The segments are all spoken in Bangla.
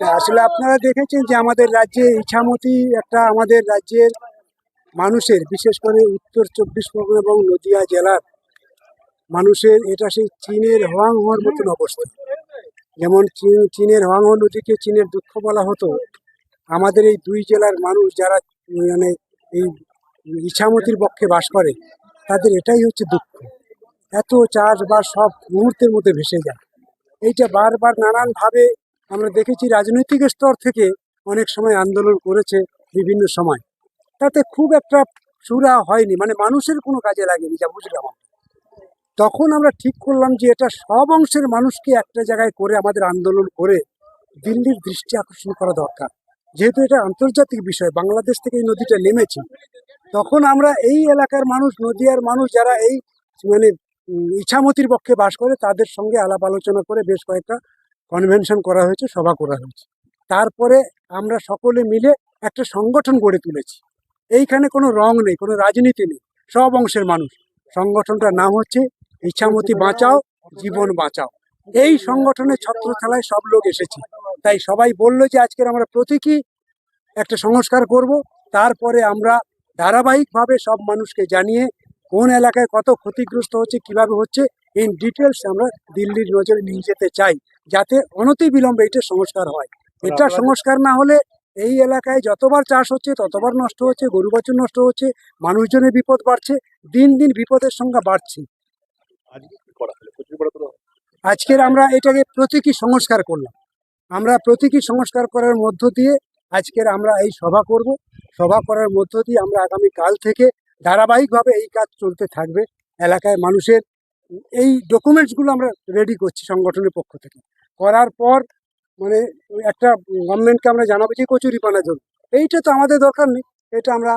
আসলে আপনারা দেখেছেন যে আমাদের রাজ্যে ইছামতি একটা আমাদের রাজ্যের মানুষের, বিশেষ করে উত্তর চব্বিশ পরগনা এবং নদিয়া জেলার মানুষের এটা সেই চীনের হোয়াং হওয়ার মতন অবস্থা। যেমন চীন, চীনের হোয়াং হো নদীকে চীনের দুঃখ বলা হতো। আমাদের এই দুই জেলার মানুষ যারা মানে এই ইছামতির পক্ষে বাস করে, তাদের এটাই হচ্ছে দুঃখ। এত চাষবাস সব মুহূর্তের মধ্যে ভেসে যায়। এইটা বারবার নানানভাবে আমরা দেখেছি রাজনৈতিক স্তর থেকে অনেক সময় আন্দোলন করেছে বিভিন্ন সময়। তাতে খুব একটা সুরা হয়নি মানে মানুষের কোনো কাজে লাগেনি, যা বুঝলাম তখন আমরা ঠিক করলাম যে এটা সব অংশের মানুষকে একটা জায়গায় করে আমাদের আন্দোলন করে দিল্লির দৃষ্টি আকর্ষণ করা দরকার। যেহেতু এটা আন্তর্জাতিক বিষয়, বাংলাদেশ থেকে এই নদীটা নেমেছে। তখন আমরা এই এলাকার মানুষ, নদিয়ার মানুষ যারা এই মানে ইছামতির পক্ষে বাস করে, তাদের সঙ্গে আলাপ আলোচনা করে বেশ কয়েকটা কনভেনশন করা হয়েছে, সভা করা হয়েছে। তারপরে আমরা সকলে মিলে একটা সংগঠন গড়ে তুলেছি। এইখানে কোনো রং নেই, কোনো রাজনীতি নেই, সব অংশের মানুষ। সংগঠনটার নাম হচ্ছে ইচ্ছামতি বাঁচাও, জীবন বাঁচাও। এই সংগঠনের ছত্রছালায় সব লোক এসেছে। তাই সবাই বলল যে আজকের আমরা প্রতীকী একটা সংস্কার করব। তারপরে আমরা ধারাবাহিকভাবে সব মানুষকে জানিয়ে কোন এলাকায় কত ক্ষতিগ্রস্ত হচ্ছে, কীভাবে হচ্ছে ইন ডিটেলস আমরা দিল্লির নজরে নিয়ে যেতে চাই। যাতে অনতি বিলম্বে এটা সংস্কার হয়। এটা সংস্কার না হলে এই এলাকায় যতবার চাষ হচ্ছে ততবার নষ্ট হচ্ছে গরু বাছুর নষ্ট হচ্ছে মানুষজনের বিপদ বাড়ছে দিন দিন বিপদের সংখ্যা বাড়ছে। আজকের আমরা এটাকে প্রতীকী সংস্কার করলাম। আমরা প্রতীকী সংস্কার করার মধ্য দিয়ে আজকের আমরা এই সভা করব। সভা করার মধ্য দিয়ে আমরা আগামী কাল থেকে ধারাবাহিকভাবে এই কাজ চলতে থাকবে। এলাকায় মানুষের এই ডকুমেন্টসগুলো আমরা রেডি করছি সংগঠনের পক্ষ থেকে। করার পর মানে একটা গভর্নমেন্টকে আমরা জানাব যে কচুরি পানা জন্য। এইটা তো আমাদের দরকার নেই। এটা আমরা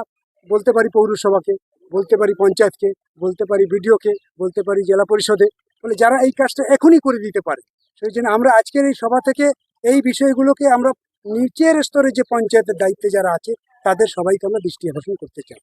বলতে পারি পৌরসভাকে, বলতে পারি পঞ্চায়েতকে, বলতে পারি বিডিওকে, বলতে পারি জেলা পরিষদে। মানে যারা এই কাজটা এখনই করে দিতে পারে, সেই জন্য আমরা আজকের এই সভা থেকে এই বিষয়গুলোকে আমরা নিচের স্তরে যে পঞ্চায়েতের দায়িত্বে যারা আছে, তাদের সবাইকে আমরা দৃষ্টি আকর্ষণ করতে চাই।